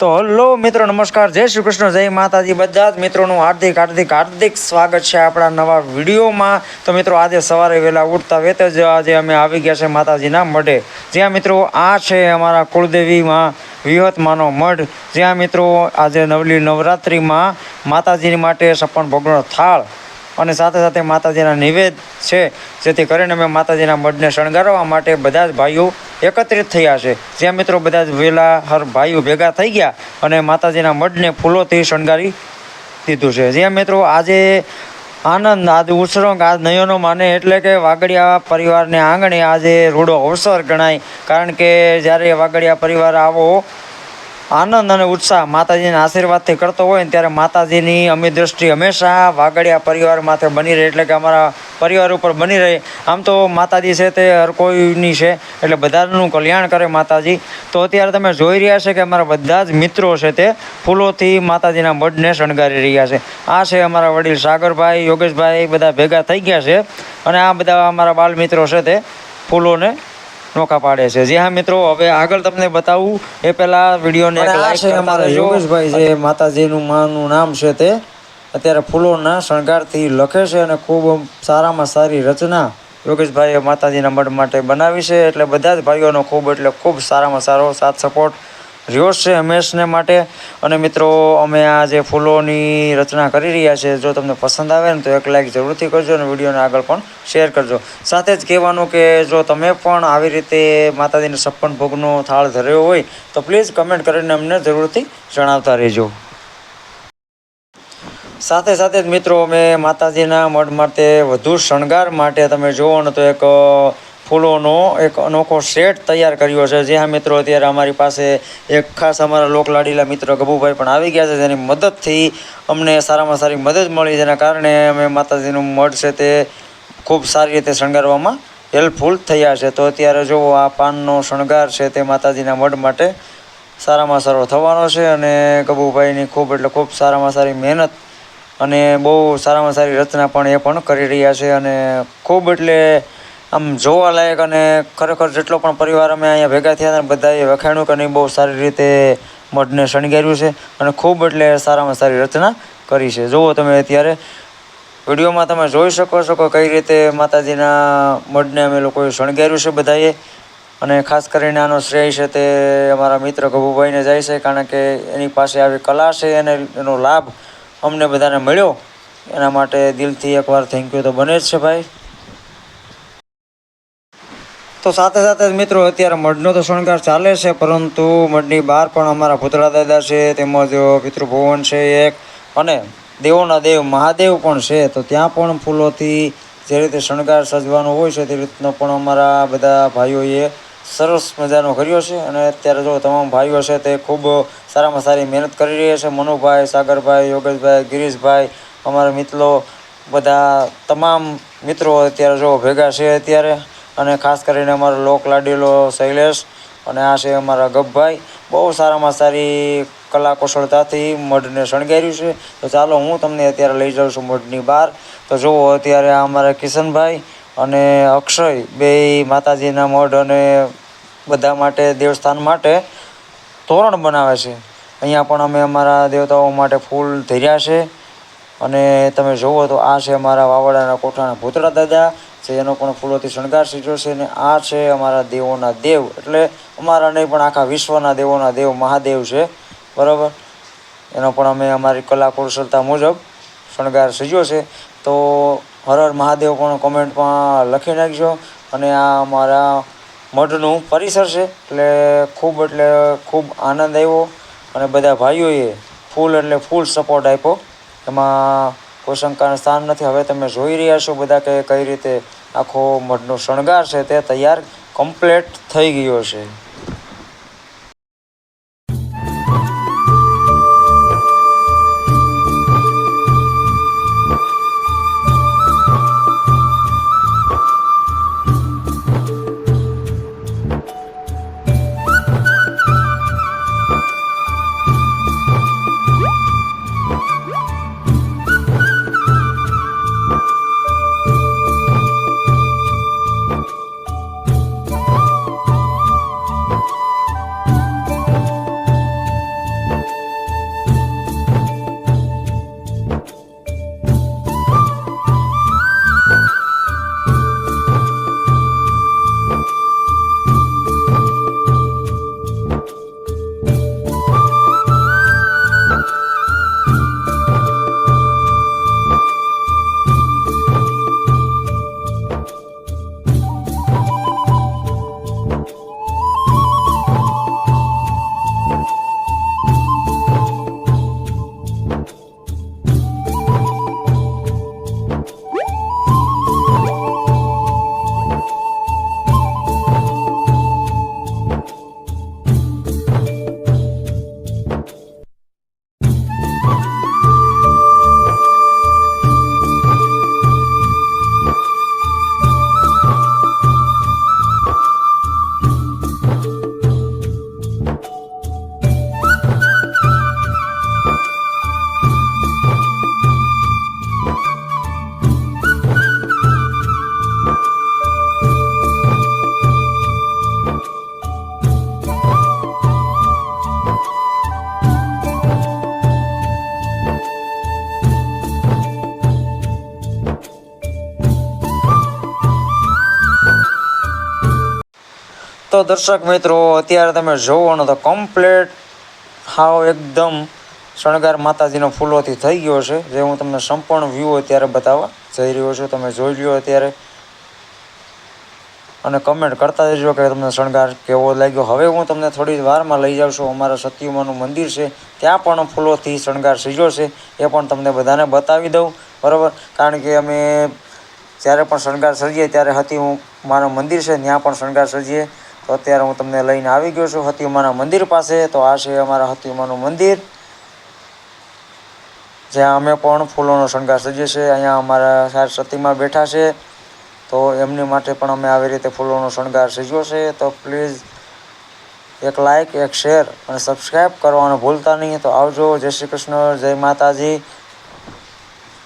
તો હલો મિત્રો, નમસ્કાર. જય શ્રી કૃષ્ણ, જય માતાજી બધા જ મિત્રોનું હાર્દિક હાર્દિક હાર્દિક સ્વાગત છે આપણા નવા વિડીયોમાં. તો મિત્રો, આજે સવારે વહેલા ઉઠતા વેત જ આજે અમે આવી ગયા છે માતાજીના મઢે. જ્યાં મિત્રો, આ છે અમારા કુળદેવીમાં વિહતમાનો મઢ. જ્યાં મિત્રો, આજે નવલી નવરાત્રિમાં માતાજીની માટે સપન ભોગનો થાળ અને સાથે સાથે માતાજીના નિવેદ છે. જેથી કરીને અમે માતાજીના મઢને શણગારવા માટે બધા જ ભાઈઓ એકત્રિત થયા છે. જ્યાં મિત્રો બધા જ વેલા હર ભાઈઓ ભેગા થઈ ગયા અને માતાજીના મઢને ફૂલોથી શણગારી દીધું છે. જ્યાં મિત્રો આજે આનંદ, આજ ઉછરંગ આજ નયનો માને એટલે કે વાગડિયા પરિવારને આંગણે આજે રૂડો અવસર ગણાય. કારણ કે જ્યારે વાગડિયા પરિવાર આવો આનંદ અને ઉત્સાહ માતાજીના આશીર્વાદથી કરતો હોય ને ત્યારે માતાજીની અમી દ્રષ્ટિ હંમેશા વાગડિયા પરિવાર માથે બની રહે, એટલે કે અમારા પરિવાર ઉપર બની રહે. આમ તો માતાજી છે તે હર કોઈની છે, એટલે બધાનું કલ્યાણ કરે માતાજી. તો અત્યારે તમે જોઈ રહ્યા છે કે અમારા બધા જ મિત્રો છે તે ફૂલોથી માતાજીના મઢને શણગારી રહ્યા છે. આ છે અમારા વડીલ સાગરભાઈ, યોગેશભાઈ બધા ભેગા થઈ ગયા છે. અને આ બધા અમારા બાલ મિત્રો છે તે ફૂલોને નોખા પાડે છે. જે હા મિત્રો હવે આગળ તમને બતાવું. એ પહેલા વિડીયોને એક લાઈક છે અમારા યોગેશભાઈ જે માતાજીનું માનું નામ છે તે અત્યારે ફૂલોના શણગારથી લખે છે અને ખૂબ સારામાં સારી રચના યોગેશભાઈએ માતાજીના મઢ માટે બનાવી છે. એટલે બધા જ ભાઈઓનો ખૂબ એટલે ખૂબ સારામાં સારો સાથ સપોર્ટ રહ્યો છે હંમેશને માટે. અને મિત્રો, અમે આ જે ફૂલોની રચના કરી રહ્યા છે, જો તમને પસંદ આવે ને તો એક લાઈક જરૂરથી કરજો અને વિડીયોને આગળ પણ શેર કરજો. સાથે જ કહેવાનું કે જો તમે પણ આવી રીતે માતાજીને સપન ભોગનો થાળ ધર્યો હોય, તો પ્લીઝ કમેન્ટ કરીને અમને જરૂરથી જણાવતા રહેજો. સાથે સાથે જ મિત્રો, અમે માતાજીના મઢ માટે વધુ શણગાર માટે તમે જુઓ ને તો એક ફૂલોનો એક અનોખો સેટ તૈયાર કર્યો છે. જે હા મિત્રો, અત્યારે અમારી પાસે એક ખાસ અમારા લોકલાડીલા મિત્ર ગભુભાઈ પણ આવી ગયા છે, જેની મદદથી અમને સારામાં સારી મદદ મળી. જેના કારણે અમે માતાજીનું મઢ છે તે ખૂબ સારી રીતે શણગારવામાં હેલ્પફુલ થયા છે. તો અત્યારે જુઓ આ પાનનો શણગાર છે તે માતાજીના મઢ માટે સારામાં સારો થવાનો છે અને ગભુભાઈની ખૂબ એટલે ખૂબ સારામાં સારી મહેનત અને બહુ સારામાં સારી રચના પણ એ પણ કરી રહ્યા છે અને ખૂબ એટલે આમ જોવાલાયક અને ખરેખર જેટલો પણ પરિવાર અમે અહીંયા ભેગા થયા હતા, બધાએ વખાણ્યું કે નહીં, બહુ સારી રીતે મઢને શણગાર્યું છે અને ખૂબ એટલે સારામાં સારી રચના કરી છે. જુઓ તમે અત્યારે વિડીયોમાં તમે જોઈ શકો છો કે કઈ રીતે માતાજીના મઢને અમે લોકોએ શણગાર્યું છે બધાએ અને ખાસ કરીને આનો શ્રેય છે તે અમારા મિત્ર ગભુભાઈને જાય છે કારણ કે એની પાસે આવી કલા છે અને એનો લાભ અમને બધાને મળ્યો. એના માટે દિલથી એકવાર થેન્ક યુ તો બને જ છે ભાઈ. તો સાથે સાથે જ મિત્રો, અત્યારે મઢનો તો શણગાર ચાલે છે, પરંતુ મઢની બહાર પણ અમારા ભૂતળા દાદા છે, તેમજ પિતૃભુવન છે એક, અને દેવોના દેવ મહાદેવ પણ છે. તો ત્યાં પણ ફૂલોથી જે રીતે શણગાર સજવાનો હોય છે, તે રીતનો પણ અમારા બધા ભાઈઓએ સરસ મજાનો કર્યો છે. અને અત્યારે જો તમામ ભાઈઓ છે તે ખૂબ સારામાં સારી મહેનત કરી રહ્યા છે. મનુભાઈ, સાગરભાઈ, યોગેશભાઈ, ગિરીશભાઈ, અમારા મિત્રો, બધા તમામ મિત્રો અત્યારે જો ભેગા છે અત્યારે. અને ખાસ કરીને અમારો લોક લાડીલો શૈલેષ અને આ છે અમારા ગભભાઈ બહુ સારામાં સારી કલા કુશળતાથી મઢને શણગાર્યું છે. તો ચાલો હું તમને અત્યારે લઈ જાઉં છું મઢની બહાર. તો જુઓ અત્યારે અમારા કિશનભાઈ અને અક્ષય બે માતાજીના મઢ અને બધા માટે દેવસ્થાન માટે તોરણ બનાવે છે. અહીંયા પણ અમે અમારા દેવતાઓ માટે ફૂલ ધર્યા છે. અને તમે જુઓ તો આ છે અમારા વાવડાના કોઠાના ભૂતળા દાદા છે, એનો પણ ફૂલોથી શણગાર સીજો છે અને આ છે અમારા દેવોના દેવ. એટલે અમારા નહીં, પણ આખા વિશ્વના દેવોના દેવ મહાદેવ છે. બરાબર? એનો પણ અમે અમારી કલા કુશળતા મુજબ શણગાર સીજો છે. તો હર મહાદેવ પણ કોમેન્ટમાં લખી નાખજો. અને આ અમારા મઢનું પરિસર છે. એટલે ખૂબ એટલે ખૂબ આનંદ આવ્યો. અને બધા ભાઈઓએ ફૂલ, એટલે ફૂલ સપોર્ટ આપ્યો. એમાં કોઈ સ્થાન નથી. હવે તમે જોઈ રહ્યા છો બધા કે કઈ રીતે આખો મઢનો શણગાર છે તે તૈયાર કમ્પ્લેટ થઈ ગયો છે. તો દર્શક મિત્રો, અત્યારે તમે જોવાનો તો કમ્પ્લેટ હાવ એકદમ શણગાર માતાજીનો ફૂલોથી થઈ ગયો છે, જે હું તમને સંપૂર્ણ વ્યૂ અત્યારે બતાવવા જઈ રહ્યો છું. તમે જોઈ લ્યો અત્યારે. અને કમેન્ટ કરતા જજો કે તમને શણગાર કેવો લાગ્યો. હવે હું તમને થોડી વારમાં લઈ જાઉં છું. અમારા સત્યુમાનું મંદિર છે, ત્યાં પણ ફૂલોથી શણગાર સજ્યો છે, એ પણ તમને બધાને બતાવી દઉં. બરાબર? કારણ કે અમે જ્યારે પણ શણગાર સજીએ ત્યારે હતી હું, મારું મંદિર છે, ત્યાં પણ શણગાર સજીએ તો અત્યારે હું તમને લઈને આવી ગયો છું હતિયુમાના મંદિર પાસે. તો આ છે અમારા હતિયુમાનું મંદિર. જ્યાં અમે પણ ફૂલોનો શણગાર સજીએ છીએ. અહીંયા અમારા સાહેબ સતીમાં બેઠા છે. તો એમની માટે પણ અમે આવી રીતે ફૂલોનો શણગાર સજ્યો છે. તો પ્લીઝ એક લાઇક એક શેર અને સબસ્ક્રાઈબ કરવાનું ભૂલતા નહીં. તો આવજો. જય શ્રી કૃષ્ણ. જય માતાજી.